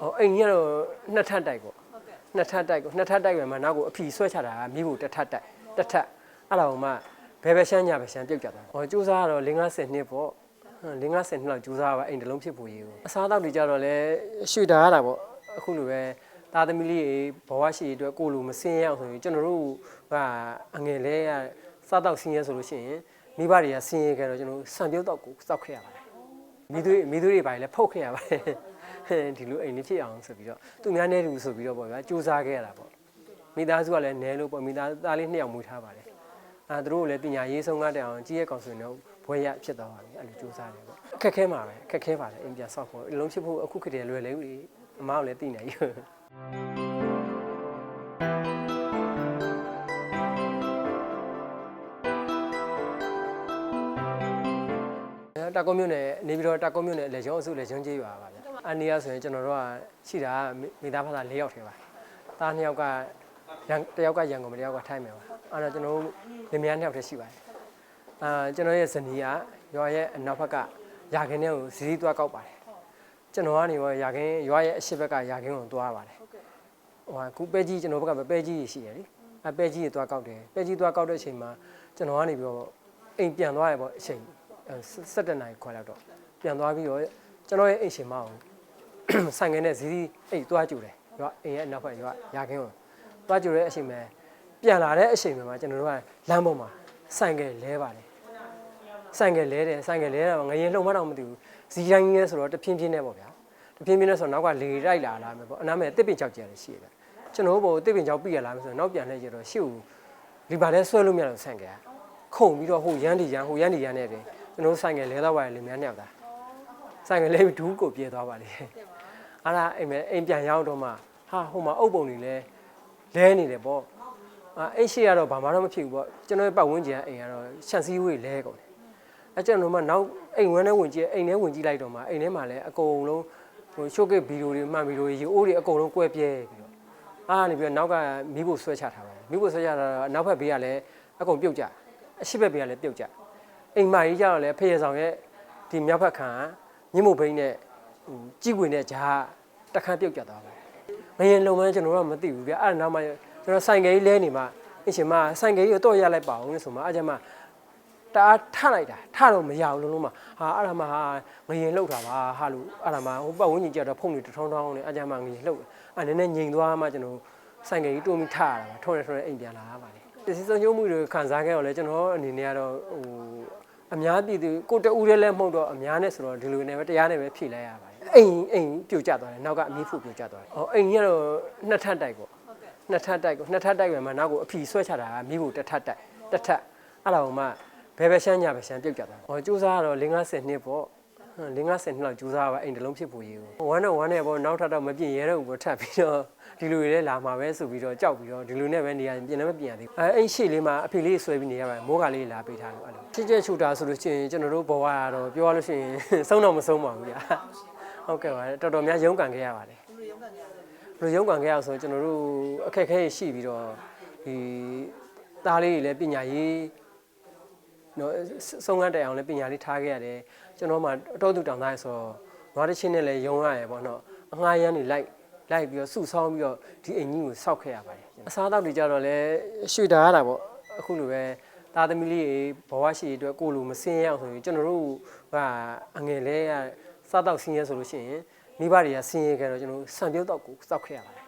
ဟောအိမ်ကြီးကတော့နှစ်ထပ်တိုက်ပေါ့ဟုတ်ကဲ့နှစ်ထပ်တိုက်ကိုနှစ်ထပ်တိုက်ပဲမှာနောက်ကိုအဖီဆွဲချတာကမိဖို့တစ်ထပ်တိုက်တစ်ထပ်အဲ့ဒါကိုမှဘယ်ပဲရှမ်းညာပဲရှမ်းပြုတ်ကြတာဟောစူးစမ်းကတော့50နှစ်ပေါ့50နှစ်လောက်စူးစမ်းပါအိမ်တစ်လုံးဖြစ်ဖို့ရေးကိုအစားအသောက်တွေကြတော့လဲရွှေတာရတာပေါ့အခုလိုပဲသားသမီးလေးတွေဘဝရှိရေးအတွက်ကိုယ်လိုမစင်းရအောင်ဆိုရင်ကျွန်တော်တို့ကအငယ်လေးကစားတော့ဆင်းရဲဆိုလို့ရှိရင်မိဘတွေကဆင်းရဲကြတော့ကျွန်တော်စံပြုတ်တော့ကိုစောက်ခဲ့ရပါတယ်မိသွေးမိသွေးတွေပါလေဖုတ်ခဲ့ရပါတယ်ဟဲ့ ဒီလိုအိမ်လေးဖြစ်အောင်ဆိုပြီးတော့သူများနဲ့တူဆိုပြီးတော့ပေါ့ဗျာစူးစမ်းခဲ့ရတာပေါ့မိသားစုကလည်းနဲလို့ပေါ့မိသားသားလေးနှစ်ယောက်မွေးထားပါတယ်အာသူတို့ကလည်းပညာရေးဆုံးကားတဲ့အောင်ကြီးရဲ့ကောင်ဆိုရင်တော့ဘွဲရဖြစ်သွားပါပြီအဲ့လိုစူးစမ်းတယ်ပေါ့အခက်ခဲမှာပဲအခက်ခဲပါတယ်အိမ်ပြန်ဆောက်ဖို့အလုံးဖြစ်ဖို့အခုခေတ်တည်းလွယ်လေဦးလေအမားကလည်းသိနေရတာကုန်းမြို့နယ်နေပြီးတော့တာကုန်းမြို့နယ်လေကျုံအစုလေကျုံကြီးရွာပါဗျ။ အနီးရဆိုရင်ကျွန်တော်တို့ကရှိတာကမိသားဖသား၄ယောက်ထဲပါ။သားနှစ်ယောက်ကရန်တစ်ယောက်ကရန်ကုန်တစ်ယောက်ကထိုင်းမယ်ပါ။အဲ့တော့ကျွန်တော်တို့လင်မယားနှစ်ယောက်တည်းရှိပါတယ်။အာကျွန်တော်ရဲ့ဇနီးကရွာရဲ့အနောက်ဘက်ကရာခင်းထဲကိုဇီးသွားကောက်ပါတယ်။ကျွန်တော်ကနေရောရာခင်းရွာရဲ့အရှိဘက်ကရာခင်းကိုသွားပါတယ်။ဟုတ်ကဲ့ဟိုဟာခုပဲကြီးကျွန်တော်ဘက်ကပဲကြီးရှိရလေအဲပဲကြီးတွေသွားကောက်တယ်ပဲကြီးသွားကောက်တဲ့အချိန်မှာကျွန်တော်ကနေပြီးတော့အိမ်ပြန်သွားရပေါ့အချိန်7နာရီခွဲလောက်တော့ပြန်သွားပြီးတော့ကျွန်တော်ရဲ့အိမ်ရှင်မအောင် ဆိုင်ငယ်နဲ့ဇီးဇီးအိမ်သွားကြည့်တယ်ရွာအိမ်ရဲ့နောက်ဘက်ရွာရာခင်းကိုသွားကြည့်တဲ့အချိန်မှာပြန်လာတဲ့အချိန်မှာကျွန်တော်တို့ကလမ်းပေါ်မှာဆိုင်ငယ်လဲပါတယ်ဆိုင်ငယ်လဲတယ်ဆိုင်ငယ်လဲတော့ငရင်လှုံမတော့မသိဘူးဇီးတိုင်းကြီးလဲဆိုတော့တဖြင်းဖြင်းနဲ့ပေါ့ဗျာတပြင်းပြင်းနဲ့ဆိုတော့နောက်ကလေတိုက်လာလာမယ်ပေါ့အနားမဲ့တစ်ပင်ချောက်ကြရတယ်ရှိရတယ်ကျွန်တော်တို့ဘောတစ်ပင်ချောက်ပြရလာမယ်ဆိုတော့နောက်ပြန်လှည့်ကြတော့ရှေ့ကိုလီပါလဲဆွဲလို့မရတော့ဆန့်ကြရခုံပြီးတော့ဟိုရမ်းဒီရမ်းဟိုရမ်းဒီရမ်းနဲ့ပဲကျွန်တော်တို့ဆိုင်ငယ်လဲတော့ပါလေမြန်နှစ်ယောက်သား ဆိုင်ငယ်လဲပြီးဒူးကိုပြေးသွားပါလေအားလားအိမ်မဲအိမ်ပြန်ရောက်တော့မှဟာဟိုမှာအုပ်ပုံတွေလဲလဲနေတယ်ပေါ့အာအိတ်ရှိရတော့ဘာမှတော့မဖြစ်ဘူးပေါ့ကျွန်တော်ရဲ့ပတ်ဝန်းကျင်ကအိမ်ကတော့ရှန်စည်းဝေးလဲကုန်တယ်အဲကျွန်တော်တို့မှနောက်အိမ်ဝန်းထဲဝင်ကြည့်အိမ်ထဲဝင်ကြည့်လိုက်တော့မှအိမ်ထဲမှာလည်းအကုန်လုံးဟိုရှို့ကဗီဒီယိုတွေမှန်ဗီဒီယိုတွေရေအိုးတွေအကုန်လုံးကွဲပြဲပြီးတော့အားနေပြီးတော့နောက်ကမိဖို့ဆွဲချထားပါတယ်မိဖို့ဆွဲချတာတော့နောက်ဘက်ဘေးကလည်းအကုန်ပြုတ်ကြအရှိဘက်ဘေးကလည်းပြုတ်ကြအိမ်မကြီးကြတော့လည်းဖရေဆောင်ရဲ့ဒီမြောက်ဘက်ခံ မြင့်မို့ဘိန်းနဲ့ဟိုကြီးကွေနဲ့ဂျာတခန်းပြုတ်ကြသွားပါတယ်မရင်လုံမန်းကျွန်တော်တို့ကမသိဘူးဗျအဲ့ဒါနောက်မှကျွန်တော်ဆိုင်ကယ်ကြီးလဲနေမှအရှင်မဆိုင်ကယ်ကြီးကိုတော့ရလိုက်ပါအောင်လို့ဆိုမှအကြမ်းမတအားထလိုက်တာထတော့မရဘူးလုံးလုံးမဟာအဲ့ဒါမှဟာငရင်လှုပ်တာပါဟာလို့အဲ့ဒါမှဟိုပတ်ဝန်းကျင်ကြတော့ဖုန်တွေတထောင်းထောင်းနဲ့အကြမ်းမှငရင်လှုပ်အဲ့နည်းနည်းငြိမ်သွားမှကျွန်တော်ဆိုင်ကယ်ကြီးတွုံပြီးထရတာပါထုံးရထုံးရအိမ်ပြန်လာရပါတယ်ဒီစီဆုံးကျုံမှုတွေခံစားခဲ့တော့လေကျွန်တော်အနေနဲ့ကတော့ဟို အများပြည်သူကိုတူးရဲလဲမဟုတ်တော့အများနဲ့ဆိုတော့ဒီလိုနဲ့ပဲတရားနဲ့ပဲဖြည့်လိုက်ရပါတယ်အိမ်အိမ်ပြိုကျသွားတယ်နောက်ကအမီးဖုတ်ပြိုကျသွားတယ်ဟောအိမ်ကြီးကတော့နှစ်ထပ်တိုက်ပေါ့ဟုတ်ကဲ့နှစ်ထပ်တိုက်ကိုနှစ်ထပ်တိုက်ပဲမှာနောက်ကိုအဖီဆွဲချတာကမိဖို့တစ်ထပ်တိုက်တစ်ထပ်အဲ့ဒါကိုမှဘယ်ပဲရှမ်းညာပဲရှမ်းပြုတ်ကြတာဟောစူးစမ်းကတော့50နှစ်ပေါ့ 50နှစ်လောက်စူးစမ်းပါအိမ်တစ်လုံးဖြစ်ဖို့ရေးကိုဝမ်းတော့ဝမ်းနဲ့ပေါ့နောက်ထပ်တော့မပြင်ရဲတော့ဘူးပေါ့ထပ်ပြီးတော့ဒီလိုတွေလည်းလာမှာပဲဆိုပြီးတော့ကြောက်ပြီးတော့ဒီလိုနဲ့ပဲနေရပြင်လည်းမပြင်ရသေးဘူးအဲအိမ်ရှိလေးမှာအဖေလေးဆွဲပြီးနေရပါတယ်မိုးကလေးလာပေးထားလို့အဲ့လိုချစ်ချက်ချူတာဆိုလို့ရှိရင်ကျွန်တော်တို့ဘဝကတော့ပြောရလို့ရှိရင်ဆုံးတော့မဆုံးပါဘူးဗျာဟုတ်ကဲ့ပါတော်တော်များရုန်းကန်ခဲ့ရပါတယ်ဘယ်လိုရုံးကန်ကြရလဲဘယ်လိုရုံးကန်ခဲ့ရအောင်ဆိုတော့ကျွန်တော်တို့အခက်အခဲရှိပြီးတော့ဒီသားလေးတွေလည်းပညာရေး နော်ဆုံးကန်းတိုင်အောင်လည်းပညာလေးထားခဲ့ရတယ်ကျွန်တော်မှအတော်သူတောင်သားရဆိုတော့ငွားတစ်ချင်းနဲ့လည်းယုံရရပေါ့နော်အငှားရမ်းနေလိုက်လိုက်ပြီးတော့စုဆောင်းပြီးတော့ဒီအင်ကြီးကိုစောက်ခဲ့ရပါတယ်အစားအသောက်တွေကြတော့လည်းရွှေတာရတာပေါ့အခုလိုပဲသားသမီးလေးတွေဘဝရှိရေးအတွက်ကိုယ်လိုမစင်းရအောင်ဆိုရင်ကျွန်တော်တို့ကအငယ်လေးကစားတော့ဆင်းရဲဆိုလို့ရှိရင်မိဘတွေကဆင်းရဲခဲ့တော့ကျွန်တော်တို့စံပြုတ်တော့ကိုစောက်ခဲ့ရပါတယ်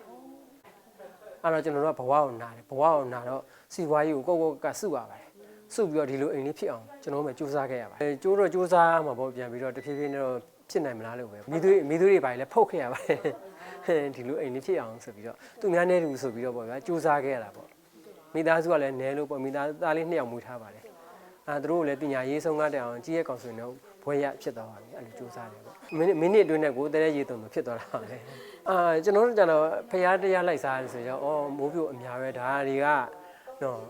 အဲ့တော့ကျွန်တော်တို့ကဘဝကိုနာတယ်ဘဝကိုနာတော့စီပွားရေးကိုကိုယ့်ကိုယ်ကစုရပါတယ် စုပြီးတော့ဒီလိုအိမ်လေးဖြစ်အောင်ကျွန်တော်တို့မှစူးစမ်းခဲ့ရပါတယ်ကျိုးတော့စူးစမ်းမှာပေါ့ပြန်ပြီးတော့တဖြည်းဖြည်းနဲ့တော့ဖြစ်နိုင်မလားလို့ပဲမိသွေးမိသွေးတွေပါလေဖုတ်ခဲ့ရပါတယ်ဒီလိုအိမ်လေးဖြစ်အောင်ဆိုပြီးတော့သူများနဲ့တူဆိုပြီးတော့ပေါ့ဗျာစူးစမ်းခဲ့ရတာပေါ့မိသားစုကလည်းနဲလို့ပေါ့မိသားသားလေးနှစ်ယောက်မွေးထားပါတယ်အာသူတို့ကလည်းပညာရေးဆုံးကားတဲ့အောင်ကြီးရဲ့ကောင်ဆိုရင်တော့ဘွဲရဖြစ်သွားပါပြီအဲ့လိုစူးစမ်းတယ်ပေါ့မိနစ်မိနစ်အတွင်းနဲ့ကိုယ်တည်းရေတုံတော့ဖြစ်သွားတာပါလေအာကျွန်တော်တို့ကျတော့ဖရားတရားလိုက်စားတယ်ဆိုတော့အော်မိုးပြိုအများပဲဒါတွေကနော်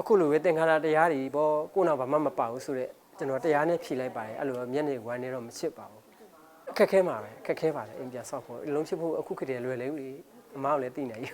အခုလိုပဲသင်္ခါရတရားတွေပေါ့ကိုယ်နောက်ဘာမှမပါဘူးဆိုတော့ကျွန်တော်တရားနဲ့ဖြေလိုက်ပါတယ်အဲ့လိုမျက်နေဝမ်းနေတော့မချစ်ပါဘူးအခက်ခဲမှာပဲအခက်ခဲပါလေအိမ်ပြန်ဆောက်ဖို့အလုံးချစ်ဖို့အခုခေတ်တည်းလွယ်လေဦးလေအမားကလည်းသိနေရ